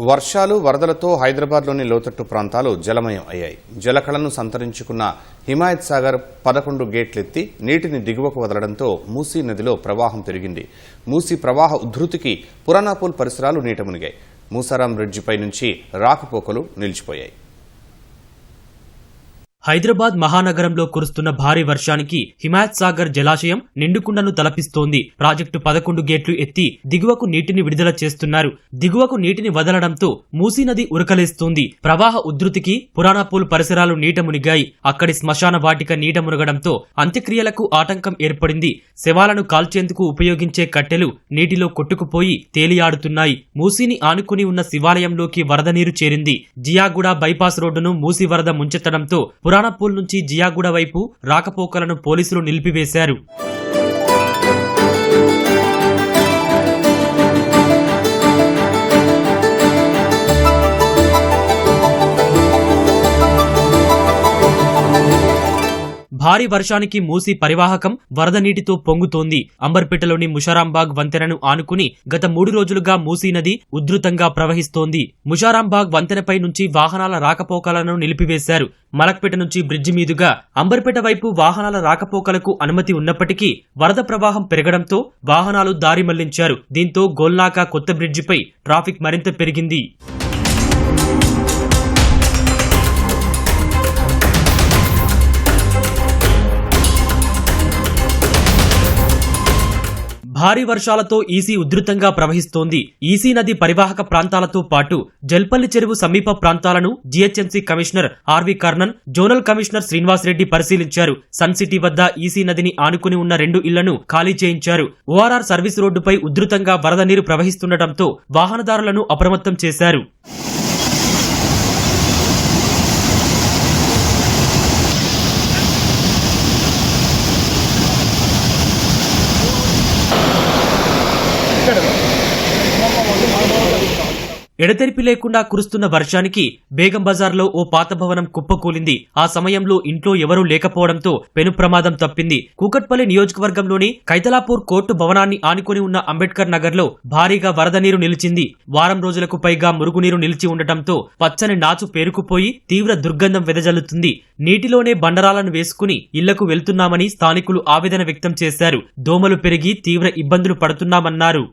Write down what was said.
వర్షాలు వరదలతో హైదరాబాద్లోని లోతట్టు ప్రాంతాలు జలమయం అయ్యాయి. జలకళను సంతరించుకున్న హిమాయత్ సాగర్ పదకొండు గేట్లెత్తి నీటిని దిగువకు వదలడంతో మూసీ నదిలో ప్రవాహం పెరిగింది మూసీ ప్రవాహ ఉధృతికి పురాణాపూల్ పరిసరాలు నీట మునిగాయి. మూసారాం బ్రిడ్జిపై నుంచి రాకపోకలు నిలిచిపోయాయి. హైదరాబాద్ మహానగరంలో కురుస్తున్న భారీ వర్షానికి హిమాయత్ సాగర్ జలాశయం నిండుకుండను తలపిస్తోంది. ప్రాజెక్టు పదకొండు గేట్లు ఎత్తి దిగువకు నీటిని విడుదల చేస్తున్నారు. దిగువకు నీటిని వదలడంతో మూసీ నది ఉరకలేస్తోంది. ప్రవాహ ఉధృతికి పురాణపూల్ పరిసరాలు నీట మునిగాయి. అక్కడి శ్మశాన వాటిక నీట మునగడంతో అంత్యక్రియలకు ఆటంకం ఏర్పడింది. శవాలను కాల్చేందుకు ఉపయోగించే కట్టెలు నీటిలో కొట్టుకుపోయి తేలియాడుతున్నాయి. మూసీని ఆనుకుని ఉన్న శివాలయంలోకి వరద నీరు చేరింది. జియాగూడ బైపాస్ రోడ్డును మూసీ వరద ముంచెత్తడంతో పురాణపూల్ నుంచి జియాగూడ వైపు రాకపోకలను పోలీసులు నిలిపివేశారు. భారీ వర్షానికి మూసి పరివాహకం వరద నీటితో పొంగుతోంది. అంబర్పేటలోని ముషారాంబాగ్ వంతెనను ఆనుకుని గత మూడు రోజులుగా మూసీ నది ఉధృతంగా ప్రవహిస్తోంది. ముషారాంబాగ్ వంతెనపై నుంచి వాహనాల రాకపోకలను నిలిపివేశారు. మలక్పేట నుంచి బ్రిడ్జి మీదుగా అంబర్పేట వైపు వాహనాల రాకపోకలకు అనుమతి ఉన్నప్పటికీ వరద ప్రవాహం పెరగడంతో వాహనాలు దారి మళ్ళించారు. దీంతో గోల్నాకా కొత్త బ్రిడ్జిపై ట్రాఫిక్ మరింత పెరిగింది. భారీ వర్షాలతో ఈసీ ఉధృతంగా ప్రవహిస్తోంది. ఈసీ నది పరివాహక ప్రాంతాలతో పాటు జల్పల్లి చెరువు సమీప ప్రాంతాలను GHMC commissioner R V Karnan zonal commissioner Srinivas Reddy పరిశీలించారు. సన్ సిటీ వద్ద ఈసీ నదిని ఆనుకుని ఉన్న రెండు ఇళ్ళను ఖాళీ చేయించారు. ఓఆర్ఆర్ సర్వీస్ రోడ్డుపై ఉధృతంగా వరద నీరు ప్రవహిస్తుండటంతో వాహనదారులను అప్రమత్తం చేశారు. ఎడతెరిపి లేకుండా కురుస్తున్న వర్షానికి బేగం బజార్లో ఓ పాత భవనం కుప్పకూలింది. ఆ సమయంలో ఇంట్లో ఎవరూ లేకపోవడంతో పెను ప్రమాదం తప్పింది. కూకట్పల్లి నియోజకవర్గంలోని కైతలాపూర్ కోర్టు భవనాన్ని ఆనుకుని ఉన్న అంబేద్కర్ నగర్లో భారీగా వరద నీరు నిలిచింది. వారం రోజులకు పైగా మురుగునీరు నిలిచి ఉండటంతో పచ్చని నాచు పేరుకుపోయి తీవ్ర దుర్గంధం వెదజల్లుతుంది. నీటిలోనే బండరాలను వేసుకుని ఇళ్ళకు వెళ్తున్నామని స్థానికులు ఆవేదన వ్యక్తం చేశారు. దోమలు పెరిగి తీవ్ర ఇబ్బందులు పడుతున్నామన్నారు.